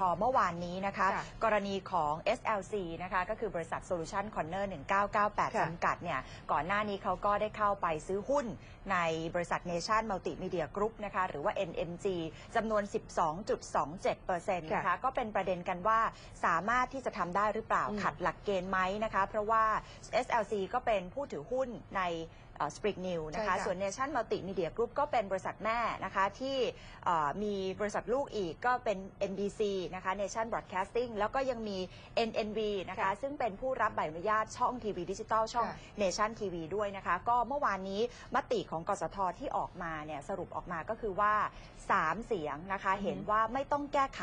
ทเมื่อวานนี้นะคะค่ะกรณีของ SLC นะคะก็คือบริษัท Solution Corner 1998ค่ะจำกัดเนี่ยก่อนหน้านี้เขาก็ได้เข้าไปซื้อหุ้นในบริษัท Nation Multimedia Group นะคะหรือว่า NMG จำนวน 12.27%นะคะค่ะก็เป็นประเด็นกันว่าสามารถที่จะทำได้หรือเปล่าอืมขัดหลักเกณฑ์ไหมนะคะ เพราะว่า SLC ก็เป็นผู้ถือหุ้นใน สปริกนิวนะคะ ใช่ค่ะส่วน Nation Multimedia Group ก็เป็นบริษัทแม่นะคะที่เอ่อมีบริษัทลูกอีกก็เป็น NBC นะคะ Nation Broadcasting แล้วก็ยังมี NNV นะคะ ค่ะซึ่งเป็นผู้รับใบอนุญาตช่องทีวีดิจิตอลช่องค่ะ Nation TV ด้วยนะคะ ก็เมื่อวานนี้มติของกสทที่ออกมาเนี่ยสรุปออกมาก็คือว่า 3 เสียงนะคะอือฮึเห็นว่าไม่ต้องแก้ไข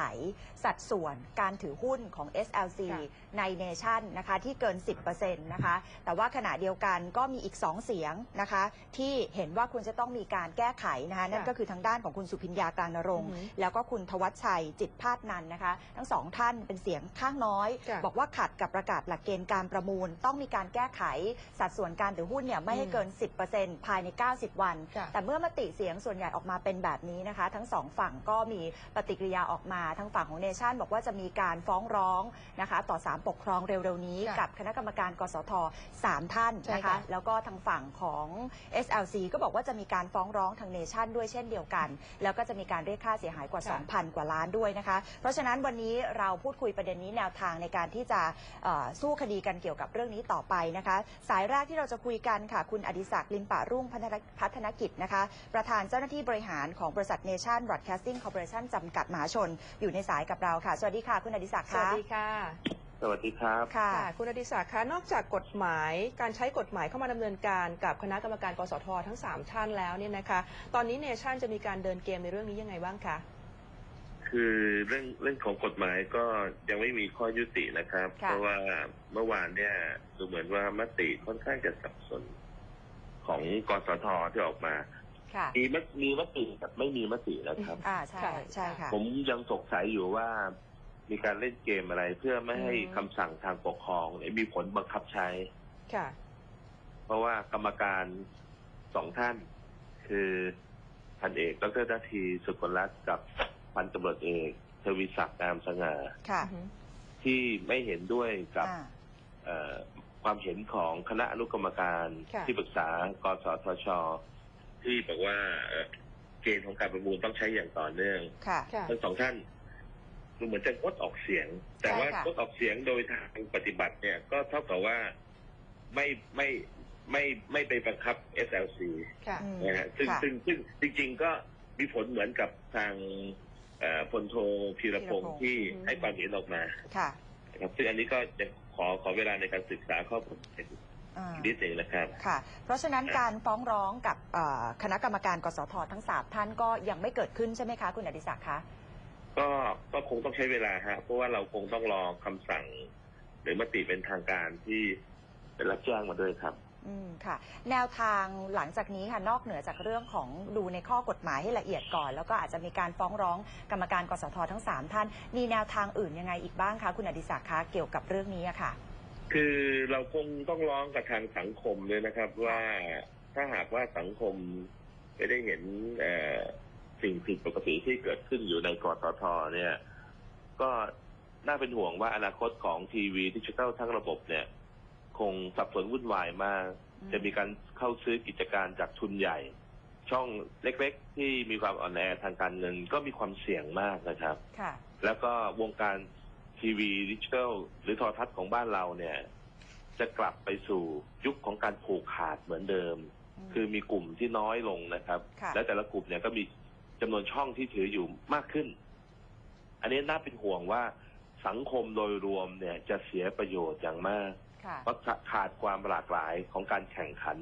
สัดส่วนการถือหุ้นของ SLC ค่ะ ใน Nation นะคะที่เกิน 10%นะคะ แต่ว่าขณะเดียวกันก็มีอีก 2 เสียงนะคะ ที่เห็นว่าคุณจะต้องมีการแก้ไขนะคะ นั่นก็คือทางด้านของคุณสุพิญญากลางนรงค์อือฮึแล้วก็คุณทวัชชัยจิตพาดนันนะคะ ทั้งสองท่านเป็นเสียงข้างน้อยค่ะบอกว่าขัดกับประกาศหลักเกณฑ์การประมูล ต้องมีการแก้ไขสัดส่วนการถือหุ้นเนี่ยไม่ให้เกิน 10%ภายใน 90 วันค่ะแต่เมื่อมติเสียงส่วนใหญ่ออกมาเป็นแบบนี้นะคะ ทั้งสองฝั่งก็มีปฏิกิริยาออกมาทางฝั่งของเนชั่น บอกว่าจะมีการฟ้องร้องนะคะต่อศาลปกครองเร็วๆนี้ค่ะกับคณะกรรมการกสทสามท่านใช่นะคะค่ะแล้วก็ทางฝั่งของ SLC ก็บอกว่าจะมีการฟ้องร้องทางเนชั่นด้วยเช่นเดียวกัน แล้วก็จะมีการเรียกค่าเสียหายกว่า ค่ะ 2,000 กว่าล้านด้วยนะคะ เพราะฉะนั้นวันนี้เราพูดคุยประเด็นนี้แนวทางในการที่จะเอ่อสู้คดีกันเกี่ยวกับเรื่องนี้ต่อไปนะคะ สายแรกที่เราจะคุยกันค่ะ คุณอดิศักดิ์ลิมปะรุ่งพัฒนพัฒนกิจนะคะ ประธานเจ้าหน้าที่บริหารของบริษัท Nation Broadcasting Corporation จำกัดมหาชน อยู่ในสายกับเราค่ะ สวัสดีค่ะ คุณอดิศักดิ์สวัค่ะสดีค่ะ สวัสดีครับค่ะค่ะ คุณอดิศักดิ์คะนอกจากกฎหมายการใช้กฎหมายเข้ามาดำเนินการกับคณะกรรมการกสททั้ง 3 ท่านแล้วเนี่ยนะคะ ตอนนี้เนชั่นจะมีการเดินเกมในเรื่องนี้ยังไงบ้างคะ คือเรื่องเรื่องของกฎหมายก็ยังไม่มีข้อยุตินะครับ ค่ะ เพราะว่าเมื่อวานเนี่ยดูเหมือนว่ามติค่อนข้างจะสับสนของกสทที่ออกมา ค่ะ มีมติมีมติกับไม่มีมตินะครับ อ่าใช่ ค่ะ ใช่ค่ะ ผมยังสงสัยอยู่ว่า มีการเล่นเกมอะไร เพื่อไม่ให้อืมคำสั่งทางปกครองเนี่ยมีผลบังคับใช้ ค่ะ เพราะว่ากรรมการสองท่าน คือพันเอกดรนาทีสุกลรัตน์กับพันตำรวจเอกทวีศักดิ์งามสง่าค่ะอือฮึที่ไม่เห็นด้วยกับอ่า เอ่อความเห็นของคณะอนุกรรมการค่ะ ที่ปรึกษากสทช ที่บอกว่าเอ่อเกณฑ์ของการประมูลต้องใช้อย่างต่อเนื่อง ค่ะ ค่ะ ทั้งสองท่าน ดูเหมือนจะงดออกเสียง แต่ใช่ว่าค่ะ งดออกเสียงโดยทางปฏิบัติเนี่ยก็เท่ากับว่าไม่ไม่ไม่ไม่ไปบังคับ SLC ค่ะ อืมนะฮะซึ่งค่ะซึ่งซึ่งจริง ๆ ก็มีผลเหมือนกับทางเอ่อพลโทพีรพงศ์ที่อืม ให้ความเห็นออกมาค่ะ นะครับซึ่งอันนี้ก็จะขอขอเวลาในการศึกษาข้อมูลอีกอ่า นิดหนึ่งนะครับ ค่ะ เพราะฉะนั้นการฟ้องร้องกับเอ่อคณะกรรมการกสททั้งสามท่านก็ยังไม่เกิดขึ้นใช่ไหมคะ คุณอดิศักดิ์คะ ก็ก็คงต้องใช้เวลาฮะเพราะว่าเราคงต้องรอคำสั่ง หรือมติเป็นทางการที่ได้รับแจ้งมาด้วยครับ อืมค่ะ แนวทางหลังจากนี้ค่ะนอกเหนือจากเรื่องของดูในข้อกฎหมายให้ละเอียดก่อน แล้วก็อาจจะมีการฟ้องร้องกรรมการกสททั้งสามท่าน มีแนวทางอื่นยังไงอีกบ้างคะคุณอดิศักดิ์คะเกี่ยวกับเรื่องนี้อะค่ะ คือเราคงต้องร้องกับทางสังคมเลยนะครับ ว่าถ้าหากว่าสังคมไม่ได้เห็นเอ่อ สิ่งผิดปกติที่เกิดขึ้นอยู่ในกสทเนี่ย ก็น่าเป็นห่วงว่าอนาคตของทีวีดิจิทัลทั้งระบบเนี่ย คงสับสนวุ่นวายมากอืมจะมีการเข้าซื้อกิจการจากทุนใหญ่ ช่องเล็กๆ ที่มีความอ่อนแอทางการเงินก็มีความเสี่ยงมากนะครับ ค่ะ แล้วก็วงการทีวีดิจิทัลหรือโทรทัศน์ของบ้านเราเนี่ย จะกลับไปสู่ยุคของการผูกขาดเหมือนเดิมมคือมีกลุ่มที่น้อยลงนะครับ ค่ะ และแต่ละกลุ่มเนี่ยก็มี จำนวนช่องที่ถืออยู่มากขึ้น อันนี้น่าเป็นห่วงว่าสังคมโดยรวมเนี่ย จะเสียประโยชน์อย่างมากค่ะเพราะขาดความหลากหลายของการแข่งขัน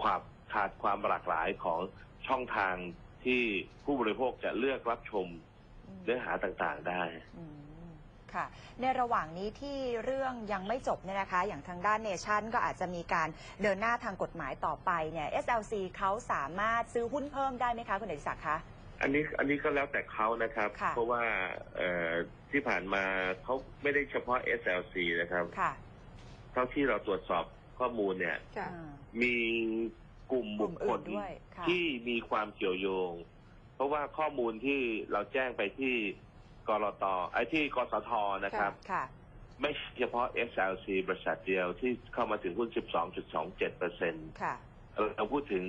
ความขาดความหลากหลายของช่องทางที่ผู้บริโภคจะเลือกรับชมอืมเนื้อหาต่างๆได้ อืมค่ะ ในระหว่างนี้ที่เรื่องยังไม่จบเนี่ยนะคะ อย่างทางด้านเนชั่นก็อาจจะมีการเดินหน้าทางกฎหมายต่อไปเนี่ย SLC เขาสามารถซื้อหุ้นเพิ่มได้ไหมคะ คุณเดชศักดิ์คะ อันนี้อันนี้ก็แล้วแต่เขานะครับ ค่ะ เพราะว่าเอ่อที่ผ่านมาเขาไม่ได้เฉพาะ SLC นะครับค่ะเท่าที่เราตรวจสอบข้อมูลเนี่ย ค่ะอ่ามีกลุ่มบุคคลกลุ่มอื่นด้วยค่ะ ที่มีความเกี่ยวโยง เพราะว่าข้อมูลที่เราแจ้งไปที่กรตไอ้ที่กสทนะครับ ค่ะ ไม่ใช่เฉพาะ SLC บริษัทเดียวที่เข้ามาถึงหุ้น 12.27เปอร์เซ็นต์ค่ะ เราพูดถึง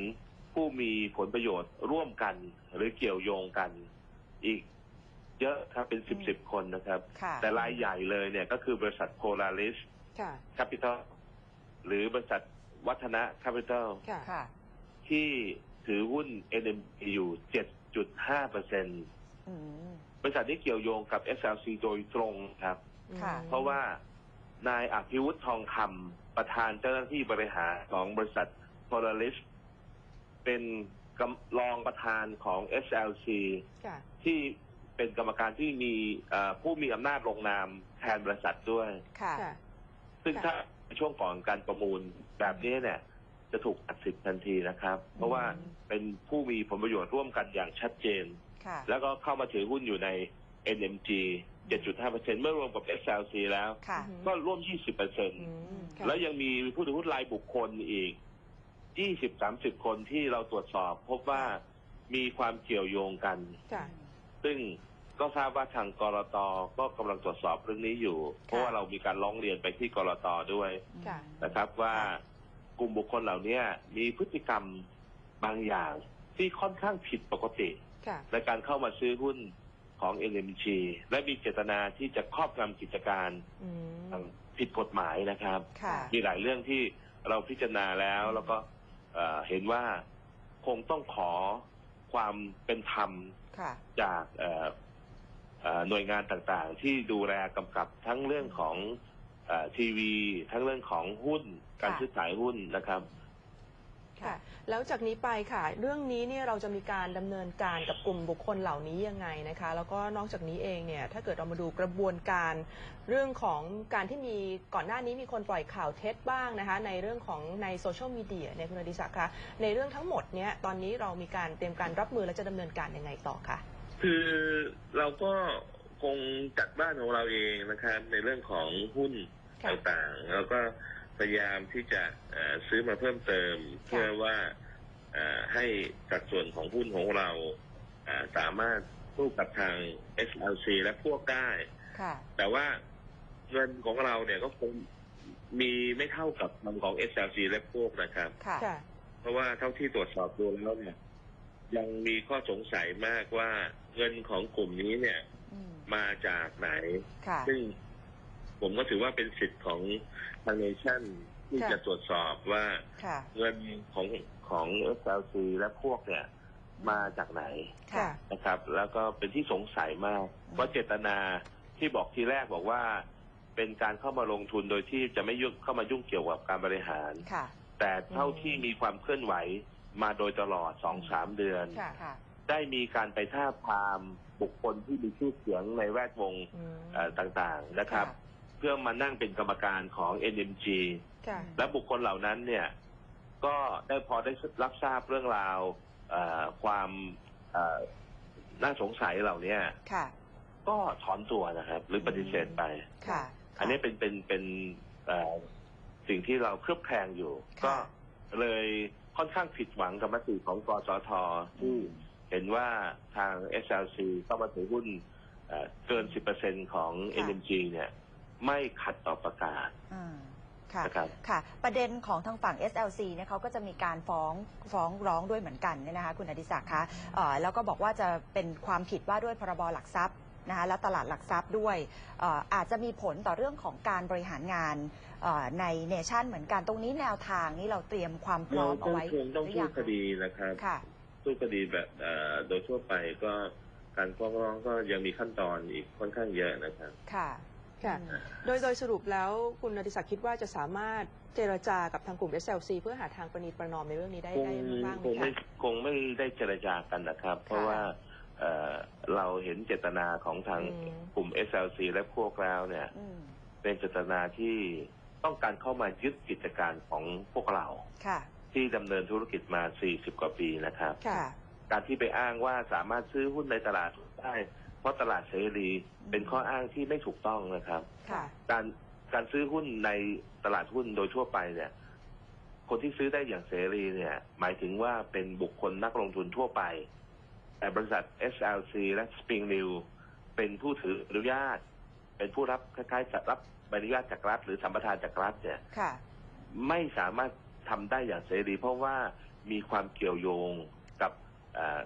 ผู้มีผลประโยชน์ร่วมกัน หรือเกี่ยวโยงกันอีกเยอะครับเป็นสิบอืมสิบคนนะครับ ค่ะแต่รายใหญ่เลยเนี่ยก็คือบริษัท Polaris ค่ะ Capital หรือบริษัทวัฒนะ Capital ค่ะค่ะ ที่ถือหุ้น NMP อยู่ 7.5เปอร์เซ็นต์อืม บริษัทนี้เกี่ยวโยงกับ SLC โดยตรงครับ ค่ะเพราะว่านายอภิวุฒิทองคำประธานเจ้าหน้าที่บริหารของบริษัท Polaris เป็นกำรองประธานของ SLC ค่ะ ที่เป็นกรรมการที่มีเอ่อผู้มีอำนาจลงนามแทนบริษัทด้วย ค่ะ ค่ะ ซึ่งค่ะ ถ้าในช่วงก่อนการประมูลแบบนี้เนี่ย จะถูกตัดสิทธิ์ทันทีนะครับ เพราะว่าเป็นผู้มีผลประโยชน์ร่วมกันอย่างชัดเจน ค่ะ แล้วก็เข้ามาถือหุ้นอยู่ใน NMG 7.5%เมื่อรวมกับ SLC แล้ว ค่ะอืมก็ร่วม 20%อืม ค่ะ แล้วยังมีผู้ถือหุ้นรายบุคคลอีก 20-30คนที่เราตรวจสอบพบว่ามีความเกี่ยวโยงกัน ค่ะ ซึ่งก็ทราบว่าทางกรตก็กำลังตรวจสอบเรื่องนี้อยู่ เพราะว่าเรามีการร้องเรียนไปที่กรตด้วยค่ะ นะครับ ว่ากลุ่มบุคคลเหล่านี้มีพฤติกรรมบางอย่างที่ค่อนข้างผิดปกติ ค่ะ ในการเข้ามาซื้อหุ้นของ NMG และมีเจตนาที่จะครอบงำกิจการอืม ผิดกฎหมายนะครับ ค่ะ มีหลายเรื่องที่เราพิจารณาแล้วแล้วก็ เอ่อเห็นว่าคงต้องขอความเป็นธรรมค่ะ จากเอ่อเอ่อหน่วยงานต่างๆ ที่ดูแลกำกับทั้งเรื่องของเออทีวี ทั้งเรื่องของหุ้น การค่ะ ซื้อขายหุ้นนะครับ ค่ะ แล้วจากนี้ไปค่ะ เรื่องนี้เนี่ยเราจะมีการดำเนินการกับกลุ่มบุคคลเหล่านี้ยังไงนะคะ แล้วก็นอกจากนี้เองเนี่ยถ้าเกิดเรามาดูกระบวนการเรื่องของการที่มีก่อนหน้านี้มีคนปล่อยข่าวเท็จบ้างนะคะ ในเรื่องของในโซเชียลมีเดียในยคุณอดิศักดิ์คะในเรื่องทั้งหมดเนี่ยตอนนี้เรามีการเตรียมการรับมือและจะดำเนินการยังไงต่อคะ คือเราก็คงจัดบ้านของเราเองนะครับ ในเรื่องของหุ้นค่ะ ต่างๆ แล้วก็ พยายามที่จะเอ่อซื้อมาเพิ่มเติม เพื่อว่าเอ่อให้สัดส่วนของหุ้นของเราเอ่อสามารถสู้กับทาง SLC และพวกได้ค่ะแต่ว่าเงินของเราเนี่ยก็คงมีไม่เท่ากับเงินของ SLC และพวกนะครับค่ะค่ะเพราะว่าเท่าที่ตรวจสอบดูแล้วเนี่ยยังมีข้อสงสัยมากว่าเงินของกลุ่มนี้เนี่ยอืมมาจากไหนค่ะซึ่ง ผมก็ถือว่าเป็นสิทธิ์ของทางเนชั่นที่ค่ะ จะตรวจสอบว่าค่ะ เงินของของ SLC และพวกเนี่ยมาจากไหนค่ะ นะครับ แล้วก็เป็นที่สงสัยมากว่าเจตนาที่บอกทีแรกบอกว่า เป็นการเข้ามาลงทุนโดยที่จะไม่ยุ่งเข้ามายุ่งเกี่ยวกับการบริหาร ค่ะ แต่เท่าที่มีความเคลื่อนไหวมาโดยตลอดสองสามเดือน ค่ะ ค่ะ ได้มีการไปท้าบทามบุคคลที่มีชื่อเสียงในแวดวงอืม เอ่อต่างๆนะครับเพื่อมานั่งเป็นกรรมการของ NMG ค่ะ และบุคคลเหล่านั้นเนี่ยก็ได้พอได้รับทราบเรื่องราวเอ่อความเอ่อน่าสงสัยเหล่านี้ค่ะ ก็ถอนตัวนะครับ หรือปฏิเสธไป ค่ะ อันนี้เป็นเป็นเป็นเอ่อสิ่งที่เราเครือบแคลงอยู่ ค่ะก็เลยค่อนข้างผิดหวังกับมติของกสทที่เห็นว่าทาง SLC เข้ามาถือหุ้นเอ่อเกิน 10%ของ ค่ะ NMG เนี่ย ไม่ขัดต่อประกาศ อ่าค่ะนะครับ ค่ะ ประเด็นของทางฝั่ง SLC เนี่ยเขาก็จะมีการฟ้องฟ้องร้องด้วยเหมือนกันเนี่ยนะคะคุณอดิศักดิ์คะเอ่อแล้วก็บอกว่าจะเป็นความผิดว่าด้วยพรบหลักทรัพย์นะคะและตลาดหลักทรัพย์ด้วยเอ่ออาจจะมีผลต่อเรื่องของการบริหารงานเอ่อในเนชั่นเหมือนกันตรงนี้แนวทางนี้เราเตรียมความพร้เราอมเอาต้องไว้คงต้องหรืสู้ยังคดีนะครับ ค่ะ สู้คดีแบบเอ่อโดยทั่วไปก็การฟ้องร้องก็ยังมีขั้นตอนอีกค่อนข้างเยอะนะครับ ค่ะ ค่ะอืมโดยโดยสรุปแล้วคุณอดิศักดิ์คิดว่าจะสามารถเจรจากับทางกลุ่ม SLC เพื่อหาทางประนีประนอมในเรื่องนี้ได้คงได้บ้างไหคมงไม่คะ คงไม่ได้เจรจากันนะครับ เพราะว่าเอ่อเราเห็นเจตนาของทางอืม กลุ่ม SLC และพวกแล้วเนี่ย อืมเป็นเจตนาที่ต้องการเข้ามายึดกิจการของพวกเราค่ะ ที่ดำเนินธุรกิจมา 40 กว่าปีนะครับ ค่ะ การที่ไปอ้างว่าสามารถซื้อหุ้นในตลาดได้ เพราะตลาดเสรีอืมเป็นข้ออ้างที่ไม่ถูกต้องนะครับ ค่ะการการซื้อหุ้นในตลาดหุ้นโดยทั่วไปเนี่ย คนที่ซื้อได้อย่างเสรีเนี่ย หมายถึงว่าเป็นบุคคลนักลงทุนทั่วไป แต่บริษัท SLC และ Spring New เป็นผู้ถืออนุญาต เป็นผู้รับคล้ายๆรับใบอนุญาตจากรัฐหรือสัมปทานจากรัฐเนี่ย ค่ะ ไม่สามารถทำได้อย่างเสรี เพราะว่ามีความเกี่ยวโยงกับเอ่อ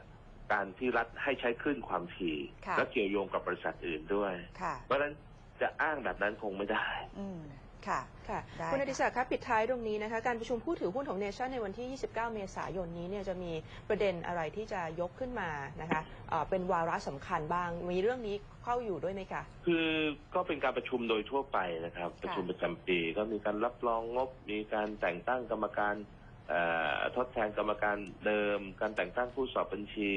การที่รัฐให้ใช้คลื่นความถี่ค่ะและเกี่ยวโยงกับบริษัทอื่นด้วย ค่ะ เพราะฉะนั้นจะอ้างแบบนั้นคงไม่ได้ อืม ค่ะ ค่ะได้คุณอค่ะดิศักดิ์ครับปิดท้ายตรงนี้นะคะ การประชุมผู้ถือหุ้นของเนชั่นในวันที่ 29 เมษายนนี้เนี่ยจะมีประเด็นอะไรที่จะยกขึ้นมานะคะเอ่อเป็นวาระสำคัญบ้าง มีเรื่องนี้เข้าอยู่ด้วยไหมคะ คือก็เป็นการประชุมโดยทั่วไปนะครับ ประชุมประจำปีก็มีการรับรองงบ มีการแต่งตั้งกรรมการเอ่อ ทดแทนกรรมการเดิม การแต่งตั้งผู้สอบบัญชี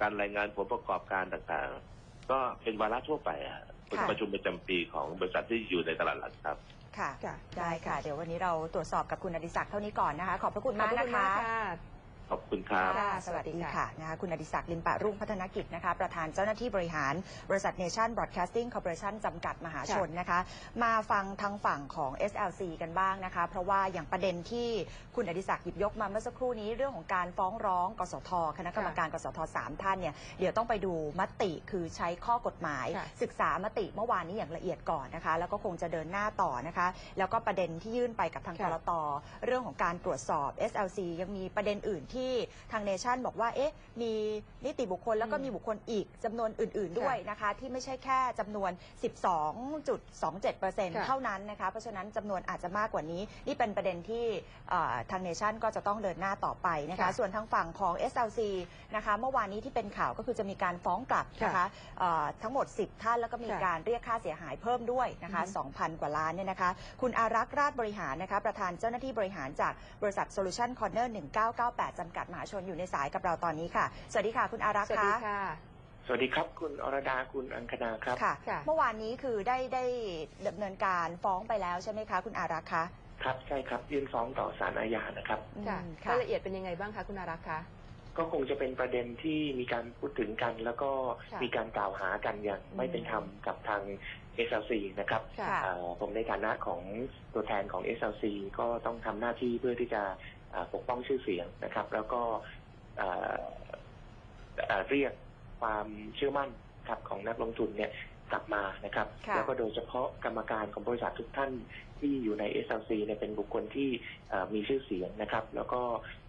การรายงานผลประกอบการต่างๆ ก็เป็นวาระทั่วไปอะเป็นค่ะประชุมประจำปีของบริษัทที่อยู่ในตลาดหลักทรัพย์ค่ะค่ะ ได้ค่ะ เดี๋ยววันนี้เราตรวจสอบกับคุณอดิศักดิ์เท่านี้ก่อนนะคะ ขอบพระคุณขอบมากพระนะคุณคะมากค่ะ ขอบคุณครับ ค่ะสวัสดีสวัสดีค่ะค่ะนะคะคุณอดิศักดิ์ลิมปะรุ่งพัฒนกิจนะคะ ประธานเจ้าหน้าที่บริหาร บริษัทเนชั่นบ r อ a แคสติ้งคอร์ปอเรชั่นจำกัดมหาชนนะคะ มาฟังทางฝั่งของ SLC กันบ้างนะคะ เพราะว่าอย่างประเด็นที่คุณอดิศักดิ์หยิบยกมาเมื่อสักครู่นี้เรื่องของการฟ้องร้องกสท คณะกรรมการกสทสามท่านเนี่ยเดี๋ยวต้องไปดูมติคือใช้ข้อกฎหมายค่ะศึกษามติเมื่อวานนี้อย่างละเอียดก่อนนะคะ แล้วก็คงจะเดินหน้าต่อนะคะ แล้วก็ประเด็นที่ยื่นไปกับทางกค่ะรตเรื่องของการตรวจสอบ SLC ยังมีประเด็นอื่นที่ทางเนชั่นบอกว่าเอ๊ะมีนิติบุคคลแล้วก็อืมมีบุคคลอีกจำนวนอื่น ๆ ด้วยนะคะ ที่ไม่ใช่แค่จำนวน 12.27%ค่ะเท่านั้นนะคะเพราะฉะนั้นจำนวนอาจจะมากกว่านี้ นี่เป็นประเด็นที่เอ่อทางเนชั่นก็จะต้องเดินหน้าต่อไปนะคะ ค่ะส่วนทางฝั่งของ SLC นะคะเมื่อวานนี้ที่เป็นข่าวก็คือจะมีการฟ้องกลับนะคะเอ่อทั้งหมด 10 ท่านแล้วก็มีค่ะการเรียกค่าเสียหายเพิ่มด้วยนะคะ อือฮึ 2,000 กว่าล้านเนี่ยนะคะ คุณอารักษ์ราชบริหารนะคะ ประธานเจ้าหน้าที่บริหารจากบริษัท Solution Corner 1998จำกัดมหาชนอยู่ในสายกับเราตอนนี้ค่ะ สวัสดีค่ะ คุณอารักสษ์วัสดีคะค่ะ สวัสดีครับ คุณอรดาคุณอังคณาครับ ค่ะ ค่ะ เมื่อวานนี้คือได้ได้ดำเนินการฟ้องไปแล้วใช่ไหมคะ คุณอารักษ์คะครับใช่ครับยื่นฟ้องต่อศาลอาญานะครับ อืมค่ะค่ะรายละเอียดเป็นยังไงบ้างคะคุณอารักษ์คะ ก็คงจะเป็นประเด็นที่มีการพูดถึงกัน แล้วก็ค่ะมีการกล่าวหากันอย่างไม่เป็นธรรมกับทาง SLC นะครับค่ะค่ะ เอ่อผมในฐานะของตัวแทนของ SLC ก็ต้องทำหน้าที่เพื่อที่จะเอ่อ ปกป้องชื่อเสียงนะครับ แล้วก็เอ่อเอ่อเรียกความเชื่อมั่นครับของนักลงทุนเนี่ยกลับมานะครับค่ะแล้วก็โดยเฉพาะกรรมการของบริษัททุกท่านที่อยู่ใน SLC เนี่ยเป็นบุคคลที่เอ่อมีชื่อเสียงนะครับ แล้วก็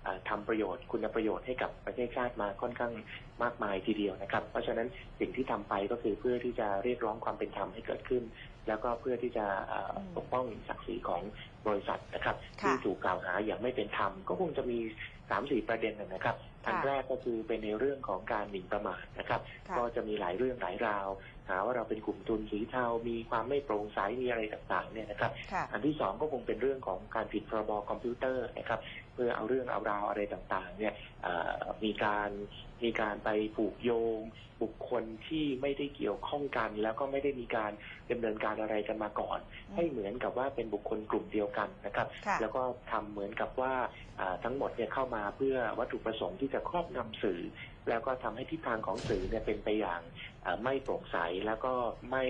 เอ่อทำประโยชน์คุณประโยชน์ให้กับประเทศชาติมาค่อนข้างมากมายทีเดียวนะครับ เพราะฉะนั้นสิ่งที่ทำไปก็คือเพื่อที่จะเรียกร้องความเป็นธรรมให้เกิดขึ้น แล้วก็เพื่อที่จะเอ่ออมปกป้องศักดิ์ศรีของ บริษัทนะครับค่ะที่ถูกกล่าวหาอย่างไม่เป็นธรรมก็คงจะมีสามสี่ประเด็นนะครับอันค่ะแรกก็คือเป็นในเรื่องของการหมิ่นประมาทนะครับค่ะก็จะมีหลายเรื่องหลายราวหาว่าเราเป็นกลุ่มทุนสีเทา มีความไม่โปร่งใส มีอะไรต่างๆเนี่ยนะครับค่ะอันที่สองก็คงเป็นเรื่องของการผิดพรบคอมพิวเตอร์นะครับ เพื่อเอาเรื่องเอาราวอะไรต่างๆเนี่ยเอ่อมีการ มีการไปผูกโยง บุคคลที่ไม่ได้เกี่ยวข้องกัน แล้วก็ไม่ได้มีการดำเนินการอะไรกันมาก่อนอืมให้เหมือนกับว่าเป็นบุคคลกลุ่มเดียวกันนะครับค่ะแล้วก็ทำเหมือนกับว่าอ่าทั้งหมดเนี่ยเข้ามาเพื่อวัตถุประสงค์ที่จะครอบงำสื่อ แล้วก็ทำให้ทิศทางของสื่อเนี่ยเป็นไปอย่างอ่าไม่โปร่งใสแล้วก็ไม่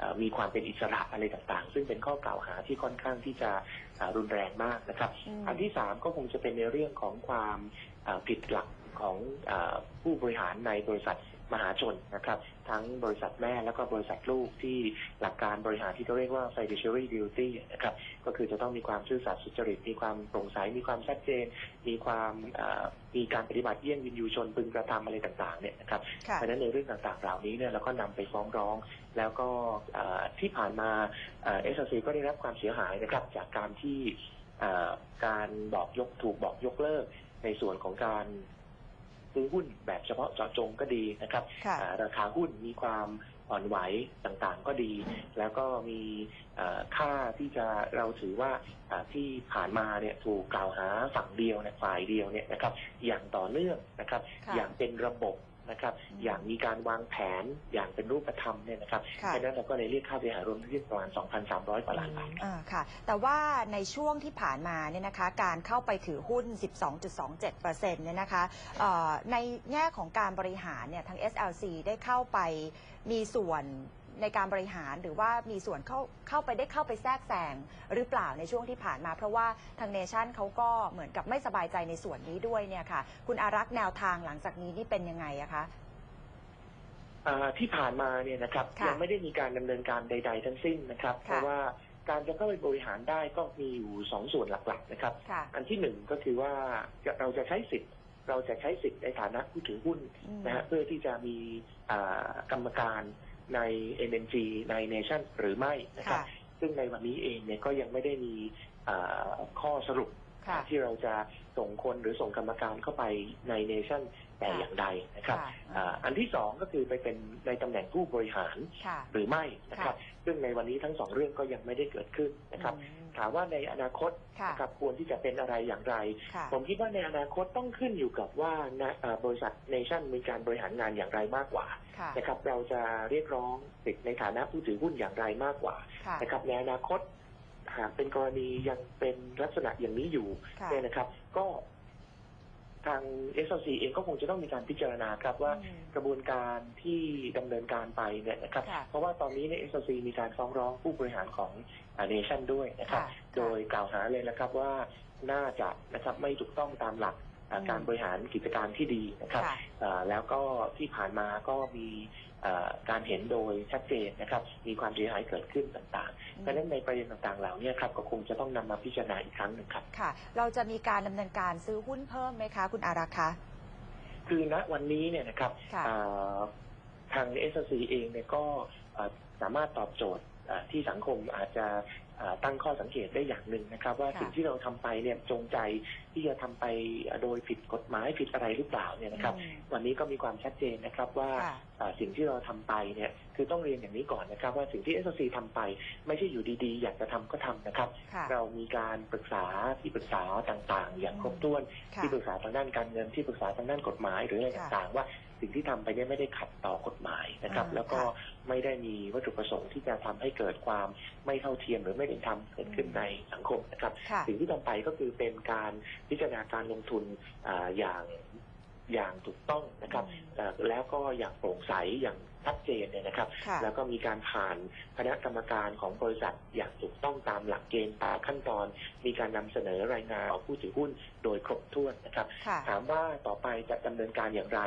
อ่ามีความเป็นอิสระอะไรต่างๆ ซึ่งเป็นข้อกล่าวหาที่ค่อนข้างที่จะอ่ารุนแรงมากนะครับอืมอันที่สามก็คงจะเป็นในเรื่องของความอ่าผิดหลัก ของอาผู้บริหารในบริษัทมหาชนนะครับ ทั้งบริษัทแม่แล้วก็บริษัทลูกที่หลักการบริหารที่เขาเรียกว่า fiduciary duty นะครับก็คือจะต้องมีความซื่อสัตย์สุจริต มีความโปร่งใส มีความชัดเจน มีความอ่ามีการปฏิบัติเยี่ยงวินยูชนพึงกระทำอะไรต่างๆเนี่ยนะครับค่ะเพราะฉะนั้นในเรื่องต่างๆ เหล่านี้เนี่ยเราก็นำไปฟ้องร้อง แล้วก็เอ่อที่ผ่านมาเอสซีก็ได้รับความเสียหายนะครับจากการที่เอ่อการบอกยกถูกบอกยกเลิกในส่วนของการ ซื้อหุ้นแบบเฉพาะเจาะจงก็ดีนะครับค่ะอ่าราคาหุ้นมีความอ่อนไหวต่างๆก็ดี แล้วก็มีเอ่อค่าที่จะเราถือว่าอ่าที่ผ่านมาเนี่ยถูกกล่าวหาฝั่งเดียวเนี่ยฝ่ายเดียวเนี่ยนะครับอย่างต่อเนื่องนะครับค่ะอย่างเป็นระบบ นะครับอืมอย่างมีการวางแผนอย่างเป็นรูปธรรมเนี่ยนะครับค่ะ ดังนั้นเราก็เลยเรียกค่าเสียหายรวมทั้งสิ้นประมาณ 2,300กว่าล้านบาท อ่าค่ะ แต่ว่าในช่วงที่ผ่านมาเนี่ยนะคะ การเข้าไปถือหุ้น 12.27%เนี่ยนะคะเอ่อในแง่ของการบริหารเนี่ยทาง SLC ได้เข้าไปมีส่วน ในการบริหารหรือว่ามีส่วนเข้าเข้าไปได้เข้าไปแทรกแซงหรือเปล่าในช่วงที่ผ่านมา เพราะว่าทางเนชั่นเขาก็เหมือนกับไม่สบายใจในส่วนนี้ด้วยเนี่ยค่ะ คุณอารักษ์แนวทางหลังจากนี้นี่เป็นยังไงอะคะอ่าที่ผ่านมาเนี่ยนะครับค่ะยังไม่ได้มีการดำเนินการใด ๆ ทั้งสิ้นนะครับ ค่ะ เพราะว่าการจะเข้าไปบริหารได้ก็มีอยู่สองส่วนหลักๆนะครับ ค่ะ อันที่หนึ่งก็คือว่าจะเราจะใช้สิทธิ์ เราจะใช้สิทธิ์ในฐานะผู้ถือหุ้นอืม นะฮะเพื่อที่จะมีอ่ากรรมการ ใน NNG ใน Nation หรือไม่นะครับค่ะซึ่งในวันนี้เองเนี่ยก็ยังไม่ได้มีอ่าข้อสรุปค่ะ ที่เราจะส่งคนหรือส่งกรรมการเข้าไปใน Nation แต่ค่ะอย่างใดนะครับค่ะอ่าอันที่สองก็คือไปเป็นในตำแหน่งผู้บริหารค่ะหรือไม่นะครับ ซึ่งในวันนี้ทั้งสองเรื่องก็ยังไม่ได้เกิดขึ้นนะครับอืมถามว่าในอนาคตค่ะนะครับควรที่จะเป็นอะไรอย่างไรค่ะผมคิดว่าในอนาคตต้องขึ้นอยู่กับว่านะเอ่อบริษัทเนชั่นมีการบริหารงานอย่างไรมากกว่าค่ะนะครับเราจะเรียกร้องสิทธิในฐานะผู้ถือหุ้นอย่างไรมากกว่าค่ะนะครับในอนาคต หากเป็นกรณียังเป็นลักษณะอย่างนี้อยู่ค่ะ เนี่ยนะครับ ก็ทาง s อ c เองก็คงจะต้องมีการพิจารณาครับว่าอืม กระบวนการที่ดำเนินการไปเนี่ยนะครับ ค่ะเพราะว่าตอนนี้ใน s อ c มีการฟ้องร้องผู้บริหารของเนชั่นด้วยนะครับ ค่ะ โดยกล่าวหาเลยนะครับว่าน่าจะนะครับไม่ถูกต้องตามหลักอ่าอืม การบริหารกิจการที่ดีนะครับค่ะอ่าแล้วก็ที่ผ่านมาก็มีอ่าการเห็นโดยชัดเจนนะครับ มีความเสียหายเกิดขึ้นต่างๆเพราะฉะนั้นในประเด็นต่างๆเหล่านี้ครับก็คงจะต้องนำมาพิจารณาอีกครั้งหนึ่งครับค่ะ เราจะมีการดำเนินการซื้อหุ้นเพิ่มไหมคะคุณอารักษ์คะคือณวันนี้เนี่ยนะครับค่ะอ่าทาง s อ c เองเนี่ยก็อ่าสามารถตอบโจทย์อ่าที่สังคมอาจจะอ่า ตั้งข้อสังเกตได้อย่างหนึ่งนะครับ ว่าค่ะสิ่งที่เราทำไปเนี่ยจงใจที่จะทำไปโดยผิดกฎหมายผิดอะไรหรือเปล่าเนี่ยนะครับอืมวันนี้ก็มีความชัดเจนนะครับว่าค่ะอ่าสิ่งที่เราทำไปเนี่ยคือต้องเรียนอย่างนี้ก่อนนะครับ ว่าสิ่งที่ s อ c ทำไป ไม่ใช่อยู่ดีๆ อยากจะทำก็ทำนะครับค่ะเรามีการปรึกษาที่ปรึกษาต่างๆ อย่างครบถ้วนค่ะที่ปรึกษาทางด้านการเงินที่ปรึกษาทางด้านกฎหมายหรืออะไรค่ะต่างๆว่า สิ่งที่ทำไปเนี่ยไม่ได้ขัดต่อกฎหมายนะครับอ่าแล้วก็ค่ะไม่ได้มีวัตถุประสงค์ที่จะทำให้เกิดความไม่เท่าเทียมหรือไม่เป็นธรรมเกิดขึ้นอืมในสังคมนะครับค่ะสิ่งที่ทำไปก็คือเป็นการพิจารณาการลงทุนอาอย่างอย่างถูกต้องนะครับอืมเอ่อแล้วก็อย่างโปร่งใสอย่าง ชัดเจนเนี่ยนะครับ ค่ะ แล้วก็มีการผ่านคณะกรรมการของบริษัทอย่างถูกต้องตามหลักเกณฑ์ตามขั้นตอน มีการนำเสนอรายงานของผู้ถือหุ้นโดยครบถ้วนนะครับ ค่ะ ถามว่าต่อไปจะดำเนินการอย่างไร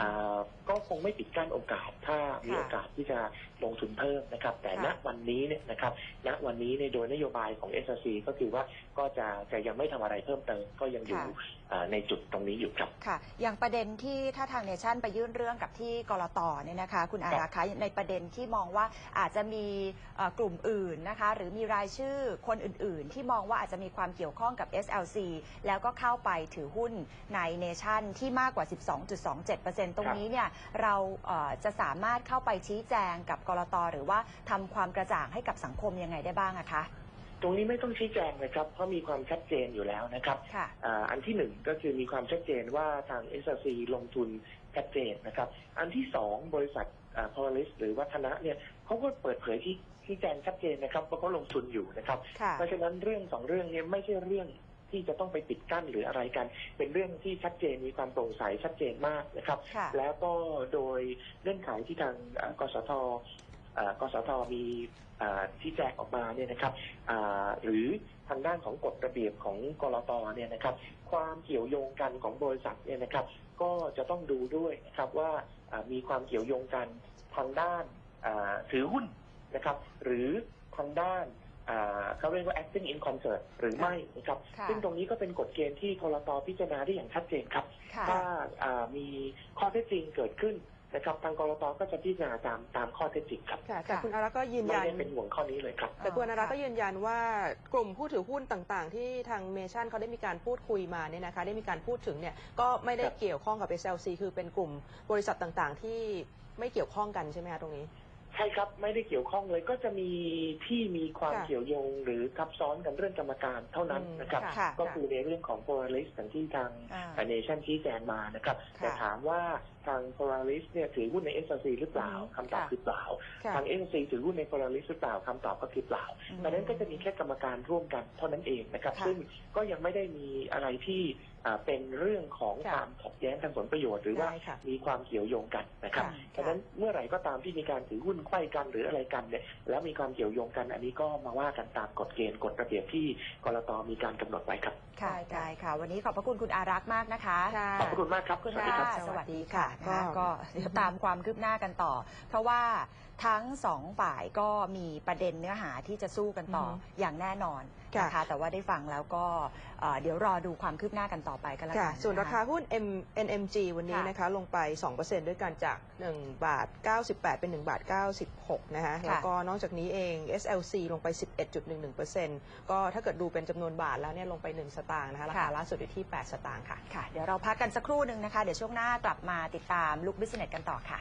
อ่าก็คงไม่ปิดกั้นโอกาส ถ้ามีค่ะโอกาสที่จะลงทุนเพิ่มนะครับ แต่ณค่ะ วันนี้เนี่ยนะครับ ณวันนี้ในยโดยนโยบายของ s อ c ก็คือว่าก็จะจะยังไม่ทำอะไรเพิ่มเติม ก็ยังอยู่ค่ะอ่าในจุดตรงนี้อยู่ครับ ค่ะ อย่างประเด็นที่ถ้าทางเนชั่นไปยื่นเรื่องกับที่กรตเนี่ยนะคะคุณอารักษ์คะในประเด็นที่มองว่าอาจจะมีเอ่อกลุ่มอื่นนะคะ หรือมีรายชื่อคนอื่น ๆ ที่มองว่าอาจจะมีความเกี่ยวข้องกับ SLC แล้วก็เข้าไปถือหุ้นในเนชั่นที่มากกว่า 12.27%ตรงนี้เนี่ยเราเอ่อจะสามารถเข้าไปชี้แจงกับกรตหรือว่าทำความกระจ่างให้กับสังคมยังไงได้บ้างอะคะ ตรงนี้ไม่ต้องชี้แจงเลยครับเพราะมีความชัดเจนอยู่แล้วนะครับค่ะ อ่าอันที่หนึ่งก็คือมีความชัดเจนว่าทาง s อ c ลงทุนชัดเจนนะครับ อันที่สองบริษัทพอลิสหรือวัฒนะเนี่ยเขาก็เปิดเผยที่ที่แจงชัดเจนนะครับว่าเขาลงทุนอยู่นะครับ ค่ะ เพราะฉะนั้นเรื่องสองเรื่องเนี้ไม่ใช่เรื่องที่จะต้องไปปิดกั้นหรืออะไรกัน เป็นเรื่องที่ชัดเจนมีความโปร่งใสชัดเจนมากนะครับ ค่ะ แล้วก็โดยเงื่อนไขที่ทางเอ่อกสทเอ่อ กสทมีเอ่อที่แจกออกมาเนี่ยนะครับอ่าหรือทางด้านของกฎระเบียบของกรตเนี่ยนะครับ ความเกี่ยวโยงกันของบริษัทเนี่ยนะครับ ก็จะต้องดูด้วยนะครับว่าอ่ามีความเกี่ยวโยงกันทางด้านอ่าถือหุ้นนะครับ หรือทางด้านอ่าเขาเรียกว่า acting in concert หรือไม่นะครับค่ะซึ่งตรงนี้ก็เป็นกฎเกณฑ์ที่กรตพิจารณาได้อย่างชัดเจนครับค่ะถ้าอ่ามีข้อเท็จจริงเกิดขึ้น นะครับทางกรตก็จะพิจารณาตามตามข้อเท็จจริงครับค่ะแต่คุณอารักษ์ก็ยืนไม่ยัน ได้เป็นห่วงข้อนี้เลยครับ แต่คุณอารักษ์ก็ยืนยันว่ากลุ่มผู้ถือหุ้นต่างๆ ที่ทางเมชั่นเขาได้มีการพูดคุยมาเนี่ยนะคะ ได้มีการพูดถึงเนี่ยก็ไม่ได้ครับ เกี่ยวข้องกับ SLC คือเป็นกลุ่มบริษัทต่างๆ ที่ไม่เกี่ยวข้องกันใช่ไหมคะตรงนี้ ใช่ครับไม่ได้เกี่ยวข้องเลยก็จะมีที่มีความค่ะเกี่ยวโยงหรือทับซ้อนกันเรื่องกรรมการเท่านั้นอืมนะครับ ค่ะค่ะก็คือในเรื่องของ pluralist อย่างที่ทาง อ่าเนชั่นชี้แจงมานะครับ ค่ะแต่ถามว่าทาง pluralist เนี่ยถือหุ้นใน s อ c หรือเปล่าอืมคำตอบค่ะ คือเปล่า ค่ะ ทาง s อ c ถือหุ้นใน pluralist หรือเปล่าคำตอบก็คือเปล่าอืมดังนั้นก็จะมีแค่กรรมการร่วมกันเท่านั้นเองนะครับ ค่ะ ซึ่งก็ยังไม่ได้มีอะไรที่อ่า เป็นเรื่องของค่ะความขัดแย้งทางผลประโยชน์หรือว่าได้ค่ะมีความเกี่ยวโยงกันนะครับค่ะฉะนั้นเมื่อไหร่ก็ตามที่มีการถือหุ้นไขว้กันหรืออะไรกันเนี่ยแล้วมีความเกี่ยวโยงกันอันนี้ก็มาว่ากันตามกฎเกณฑ์กฎระเบียบที่กรตมีการกำหนดไว้ครับค่ะใช่ค่ะได้ค่ะ วันนี้ขอบพระคุณคุณอารักษ์มากนะคะค่ะขอบพระคุณมากครับคุณสวัสดีครับค่ะสวัสดีค่ะก็นะคะก็เดี๋ยวตามความคืบหน้ากันต่อ เพราะว่า ทั้งสองฝ่ายก็มีประเด็นเนื้อหาที่จะสู้กันต่อออฮึอย่างแน่นอนค่ะนะคะแต่ว่าได้ฟังแล้วก็เอ่อเดี๋ยวรอดูความคืบหน้ากันต่อไปกันแล้วค่ะกันส่วนนะะราคาหุ้น M NMG วันนี้ค่ะนะคะลงไป 2%ด้วยกันจาก 1 บาท 98 เป็น 1 บาท 96 นะคะค่ะแล้วก็นอกจากนี้เอง SLC ลงไป 11.11%ก็ถ้าเกิดดูเป็นจำนวนบาทแล้วเนี่ยลงไป 1 สตางค์นะคะราคาล่าสุดอยู่ที่ 8 สตางค์ค่ะ ค่ะ เดี๋ยวเราพักกันสักครู่หนึ่งนะคะ เดี๋ยวช่วงหน้ากลับมาติดตามลุกบิสเนสกันต่อค่ะ